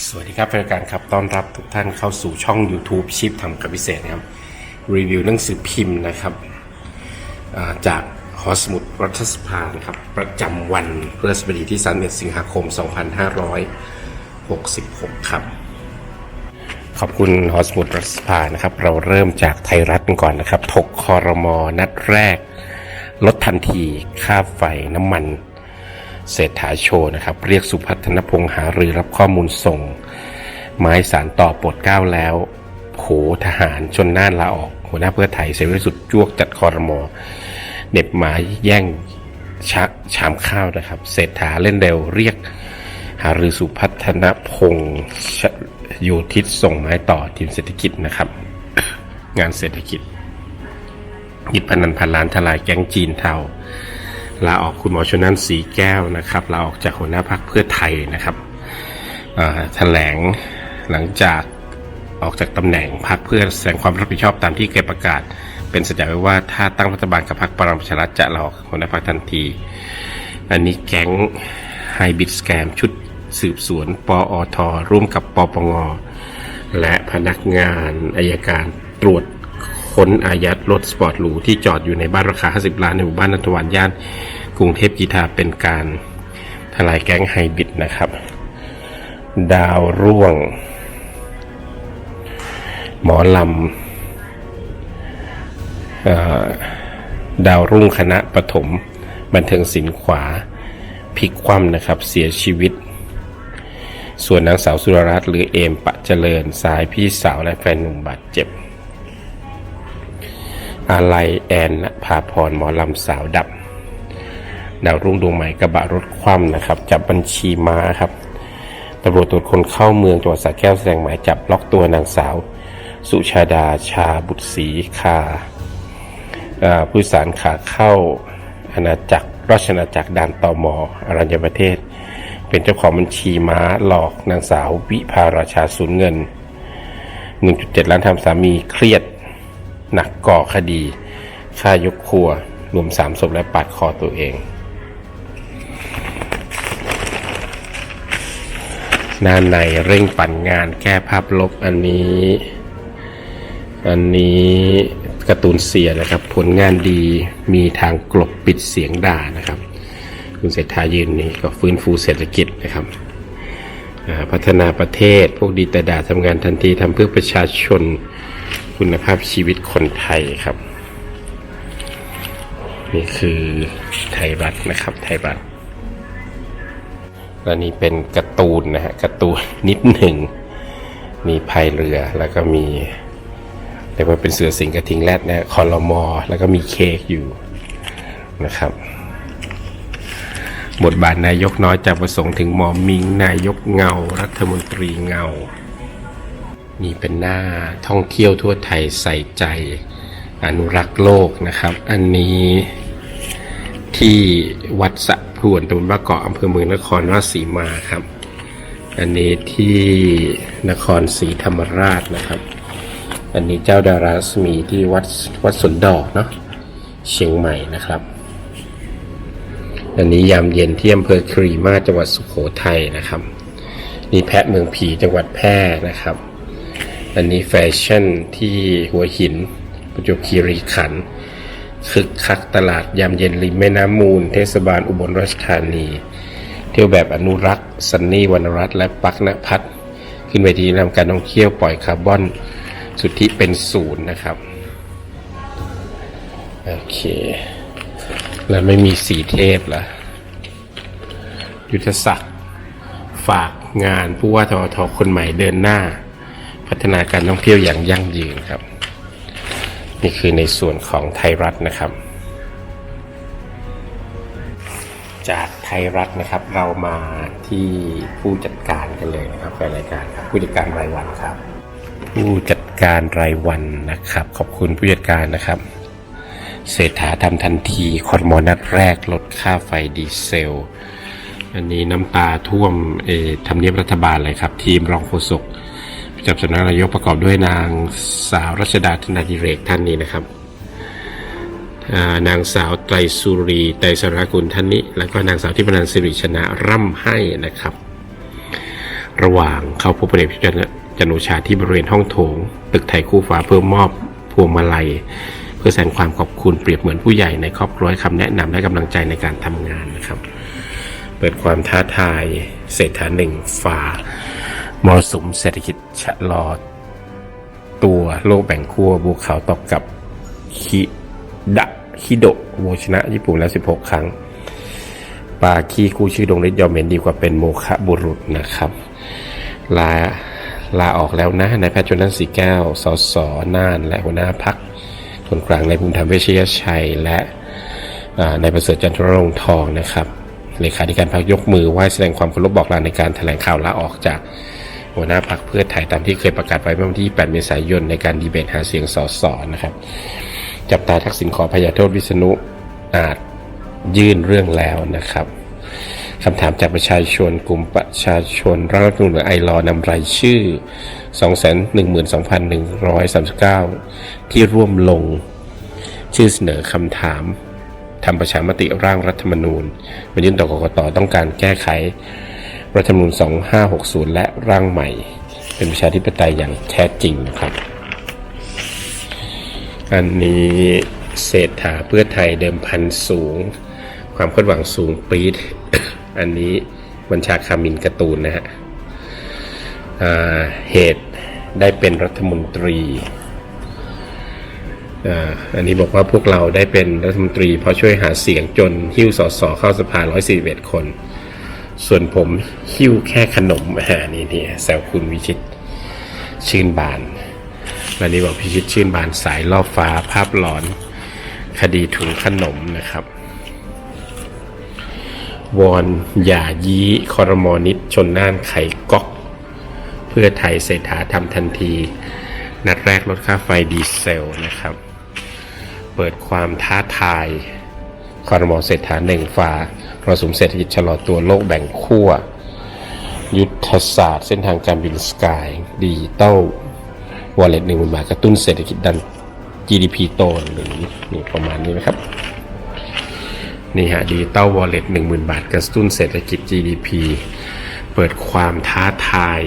สวัสดีครับแฟนรายการครับต้อนรับทุกท่านเข้าสู่ช่อง YouTube ชิปทำกับพิเศษนะครับ รีวิวหนังสือพิมพ์นะครับจากหอสมุดรัฐสภานะครับ ประจำวันพฤหัสบดีที่ 31 สิงหาคม 2566 ครับ ขอบคุณหอสมุดรัฐสภานะครับ เราเริ่มจากไทยรัฐก่อนนะครับ ถกคอรมอนัดแรก ลดทันทีค่าไฟน้ำมัน เศรษฐาโชว์นะครับ เรียกสุพัฒนพงษ์หารือรับข้อมูลส่ง ไม้สารต่อปลดเก้าแล้วโผทหารชนน่านลาออก หัวหน้าเพื่อไทยเสรีสุดจวกจัดคอรมอเหน็บหมายแย่งชักชามข้าวนะครับ เศรษฐาเล่นเร็วเรียก หารือสุพัฒนพงษ์โยทิศส่งไม้ต่อทีมเศรษฐกิจนะครับ งานเศรษฐกิจยึดพนันพันล้านทลายแก๊งจีนเทา ลาออกคุณหมอชนนั่นสีแก้วนะครับลาออกจากหัวหน้าพักเพื่อไทยนะครับแถลงหลังจากออกจากตำแหน่งพักเพื่อแสดงความรับผิดชอบตามที่เคยประกาศ เป็นสัญญาไว้ว่าถ้าตั้งรัฐบาลกับพรรคพลังประชารัฐจะลาออกหัวหน้าพักทันที อันนี้แก๊งไฮบิดสแกมชุดสืบสวน ปอท ร่วมกับปปง และพนักงานอายการตรวจค้นอายัดรถสปอร์ตหรูที่จอดอยู่ในบ้านราคา 50 ล้านในหมู่บ้านนันทวันย่าน กรุงเทพกีทาเป็นการทลายแก๊งไฮบิดนะครับ ดาวร่วง หมอลำออดาวรุ่งคณะปฐมบันเทิงศิลป์ขวาพลิกคว่ำนะครับ เสียชีวิต ส่วนนางสาวสุรรัตน์หรือเอมปะเจริญสายพี่สาวและแฟนหนุ่มบาดเจ็บอาลัยแอนณภาพรหมอลำสาวดับ ดาวรุ่งดวงใหม่กระบะรถคว่ำนะครับ จับบัญชีม้าครับตำรวจตรวจคนเข้าเมืองจังหวัดสระแก้วแสดงหมายจับล็อกตัวนางสาว สุชาดาชาบุตรศรีคาผู้สารขาเข้าอาณาจักรราชอาณาจักรด่านตอมออรัญญประเทศ เป็นเจ้าของบัญชีม้าหลอกนางสาววิภาราชาสูญเงิน 1.7 ล้านทำสามีเครียด หนักก่อคดีฆ่ายกครัวรวมสามศพและปาดคอตัวเอง หน้าในเร่งปั่นงานแก้ภาพลบอันนี้ อันนี้การ์ตูนเสียนะครับ ผลงานดีมีทางกลบปิดเสียงด่านะครับ คุณเศรษฐายืนนี่ก็ฟื้นฟูเศรษฐกิจนะครับพัฒนาประเทศพวกดีแต่ด่าทำงานทันทีทำเพื่อประชาชนคุณภาพชีวิตคนไทยครับ นี่คือไทยรัฐนะครับไทยรัฐ และนี่เป็นการ์ตูนนะฮะการ์ตูนนิดหนึ่ง มีพายเรือแล้วก็มีเรียกว่าเป็นเสือสิงห์กระทิงแรดนะคอรมอ แล้วก็มีเค้กอยู่นะครับ บทบาทนายกน้อยจากประสงค์ถึงหมอมิง นายกเงา รัฐมนตรีเงา นี่เป็นหน้าท่องเที่ยวทั่วไทยใส่ใจ อนุรักษ์โลกนะครับ อันนี้ ที่วัดสะพรวนตำบลบ้าเกาะอำเภอเมืองนครราชสีมาครับ อันนี้ที่นครศรีธรรมราชนะครับ อันนี้เจ้าดาราสมีที่วัดวัดสวนดอกเนาะเชียงใหม่นะครับ อันนี้ยามเย็นที่อำเภอครีมาจังหวัดสุโขทัยนะครับ นี่แพะเมืองผีจังหวัดแพร่นะครับ อันนี้แฟชั่นที่หัวหินประจวบคีรีขันธ์ คึกคักตลาดยามเย็นริมแม่น้ำมูล เทศบาลอุบลราชธานี เที่ยวแบบอนุรักษ์ซันนี่วรรณรัตน์และปักนพัฒน์ขึ้นเวทีนำการท่องเที่ยวปล่อยคาร์บอนสุทธิเป็นศูนย์นะครับ โอเค แล้วไม่มีสีเทพละยุทธศักดิ์ฝากงานผู้ว่าทอทคนใหม่เดินหน้า พัฒนาการท่องเที่ยวอย่างยั่งยืนครับ นี่คือในส่วนของไทยรัฐนะครับ จากไทยรัฐนะครับเรามาที่ผู้จัดการกันเลยนะครับในรายการครับผู้จัดการรายวันครับ ผู้จัดการรายวันนะครับ ขอบคุณผู้จัดการนะครับ เศรษฐาทำทันทีคอรมอนัดแรกลดค่าไฟดีเซล อันนี้น้ำตาท่วมเออทำเนียบรัฐบาลเลยครับ ทีมรองโฆษก ประจำสำนักนายกประกอบด้วยนางสาวรัชดาธนาดิเรกท่านนี้นะครับนางสาวไตรสุรีไตรสรกุลท่านนี้ แล้วก็นางสาวทิพนันสิริชนะร่ำให้นะครับ ระหว่างเข้าพบพลเอกประยุทธ์จันโอชาที่บริเวณห้องโถง ตึกไทยคู่ฟ้าเพื่อมอบพวงมาลัย เพื่อแสดงความขอบคุณเปรียบเหมือนผู้ใหญ่ในครอบครัวคำแนะนำและกำลังใจในการทำงานนะครับ เปิดความท้าทายเศรษฐาหนึ่งฝ่า มรสุมเศรษฐกิจชะลอตัวโลกแบ่งขั้วภูเขาตอกกับคิดะคิโดะโวชนะญี่ปุ่นแล้ว 16 ครั้ง ปาคีคู่ชื่อดงฤทธิ์ยอมเห็นดีกว่าเป็นโมฆะบุรุษนะครับ ลาลาออกแล้วนะนายแพทย์ชนนั่นสีแก้วสสน่าน และหัวหน้าพักคนกลางในภูมิธรรมเวชยชัย และนายประเสริฐจันทรรงทองนะครับเลขาธิการพักยกมือไหว้แสดงความเคารพบอกลาในการแถลงข่าวลาออกจาก หัวหน้าพักเพื่อไทยตามที่เคยประกาศไว้เมื่อวันที่ 8 เมษายนในการดีเบตหาเสียงสสนะครับ จับตาทักษิณขอพยาโทษวิษณุอาจยื่นเรื่องแล้วนะครับคำถามจากประชาชนกลุ่มประชาชนร่างรัฐธรรมนูญหรือไอรอนำรายชื่อ 212,139 ที่ร่วมลง ชื่อเสนอคำถามทำประชามติร่างรัฐธรรมนูญมายื่นต่อกกตต้องการแก้ไข รัฐธรรมนูญ2560 และร่างใหม่ เป็นประชาธิปไตยอย่างแท้จริงนะครับ อันนี้เศรษฐาเพื่อไทยเดิมพันสูง ความคาดหวังสูงปีดอันนี้บัญชาคามินการ์ตูนนะฮะอ่าเหตุได้เป็นรัฐมนตรีอ่าอันนี้บอกว่าพวกเราได้เป็นรัฐมนตรีเพราะช่วยหาเสียงจนหิ้วสอสอเข้าสภา 141 คน ส่วนผมหิ้วแค่ขนมอ่านี่นี่แซวคุณวิชิตชื่นบาน วันนี้บอกพิชิตชื่นบานสายล่อฟ้าภาพหลอน คดีถุงขนมนะครับ วอนอย่ายี้คอรมอนิดชนน่านไขก๊อก เพื่อไทยเศรษฐาทำทันที นัดแรกลดค่าไฟดีเซลนะครับ เปิดความท้าทาย คอรมอเศรษฐาหนึ่งฝ่ามรสุมเศรษฐกิจชะลอตัวโลกแบ่งขั้ว ยุทธศาสตร์เส้นทางการบินสกายดิจิตอลวอลเล็ตหนึ่งบาทกระตุ้นเศรษฐกิจดัน GDP โตหรือนี่ประมาณนี้นะครับนี่ฮะดิจิตอลวอลเล็ตหนึ่งหมื่นบาทกระตุ้นเศรษฐกิจ GDP เปิดความท้าทาย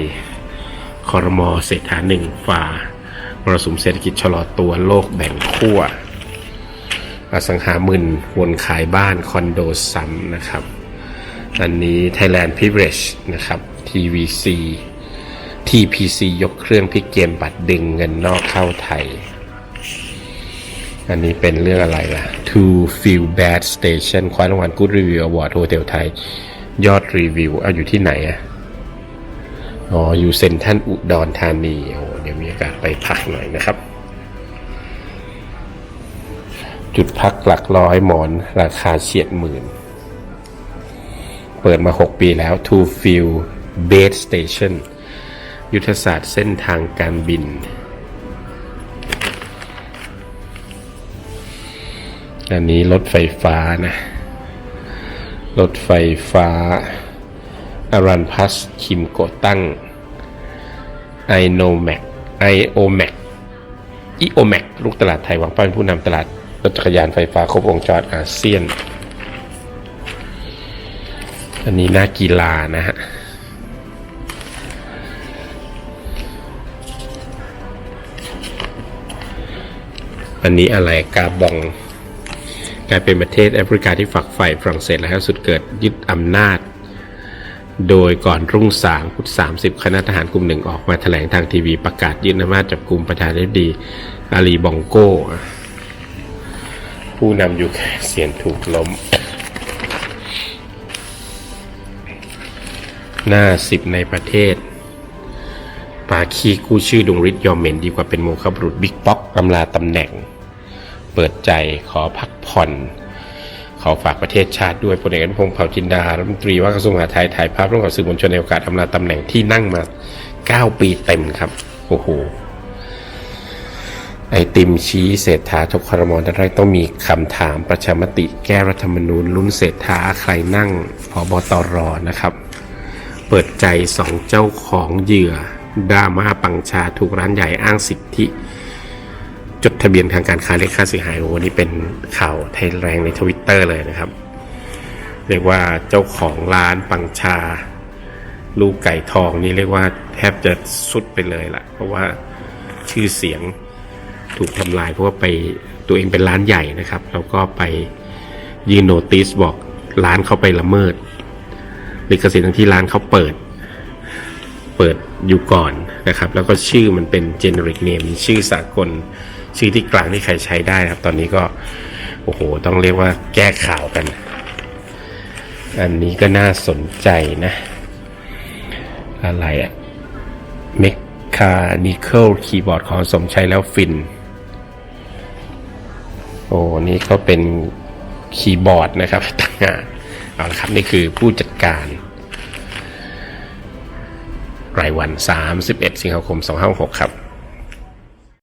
คอรมอเศรษฐาหนึ่งฝ่ามรสุมเศรษฐกิจชะลอตัวโลกแบ่งขั้ว อสังหาหมื่นวนขายบ้านคอนโดซ้ำนะครับ อันนี้ Thailand Privilege นะครับ TVC TPC ยกเครื่องพิกเกมบัตรดึงเงินนอกเข้าไทย อันนี้เป็นเรื่องอะไรล่ะ To Feel Bad Station คว้ารางวัล Good Review Award โฮเทลไทย ยอดรีวิว เอาอยู่ที่ไหนอะอ๋อ อยู่เซ็นทรัลอุดรธานี โอ้ เดี๋ยวมีโอกาสไปพักหน่อยนะครับ จุดพักหลักร้อยหมอนราคาเฉียดหมื่น เปิดมา 6 ปีแล้ว To Feel Base Station ยุทธศาสตร์เส้นทางการบิน อันนี้รถไฟฟ้านะ รถไฟฟ้าอารันพัส คิมโกตั้งไอโนแมกไอโอแมกอีโอแมกลูกตลาดไทยหวางเป้าเป็นผู้นำตลาด รถจักรยานไฟฟ้าครบวงจรอาเซียน อันนี้น่ากีฬานะฮะอันนี้อะไรกาบองกลายเป็นประเทศแอฟริกาที่ฝักใฝ่ฝรั่งเศสแล้วสุดเกิดยึดอำนาจ โดยก่อนรุ่งสางพุทธ30 คณะทหารกลุ่มหนึ่งออกมาแถลงทางทีวีประกาศยึดอำนาจจับกลุ่มประธานาธิบดีอาลีบองโก ผู้นำอยู่แค่เสียนถูกล้ม หน้าสิบในประเทศ ปาคีกู้ชื่อดวงฤทธิ์ยอมเหม็นดีกว่าเป็นโมฆะบุรุษบิ๊กป๊อกอำลาตำแหน่ง เปิดใจขอพักผ่อนขอฝากประเทศชาติด้วยพลเอกอนุพงศ์เผ่าจินดารัฐมนตรีว่าการกระทรวงมหาดไทยถ่ายภาพร่วมกับสื่อมวลชนในโอกาสอำลาตำแหน่งที่นั่งมา 9 ปีเต็มครับ โอ้โห ไอติมชี้เศรษฐาทกครมอนแรกต้องมีคำถามประชามติแก้รัฐธรรมนูญลุ้นเศรษฐาใครนั่งพบตรนะครับ เปิดใจสองเจ้าของเหยื่อดราม่าปังชาถูกร้านใหญ่อ้างสิทธิ จดทะเบียนทางการค้าเรียกค่าเสียหายโอ้นี่เป็นข่าวไทยแรงในทวิตเตอร์เลยนะครับ เรียกว่าเจ้าของร้านปังชา ลูกไก่ทองนี่เรียกว่าแทบจะสุดไปเลยล่ะ เพราะว่าชื่อเสียง ถูกทำลาย เพราะว่าไปตัวเองเป็นร้านใหญ่นะครับ แล้วก็ไปยื่นโนติสบอกร้านเขาไปละเมิดลิขสิทธิ์ทั้งที่ร้านเขาเปิด เปิดอยู่ก่อนนะครับ แล้วก็ชื่อมันเป็น generic name มีชื่อสากล ชื่อที่กลางที่ใครใช้ได้ครับ ตอนนี้ก็ โอ้โห ต้องเรียกว่าแก้ข่าวกัน อันนี้ก็น่าสนใจนะ อะไรอะ Mechanical Keyboard ของสมชัยแล้วฟิน โอ้นี่ก็เป็นคีย์บอร์ดนะครับต่างหากเอาละครับ นี่คือผู้จัดการ รายวัน 31 สิงหาคม 256ครับ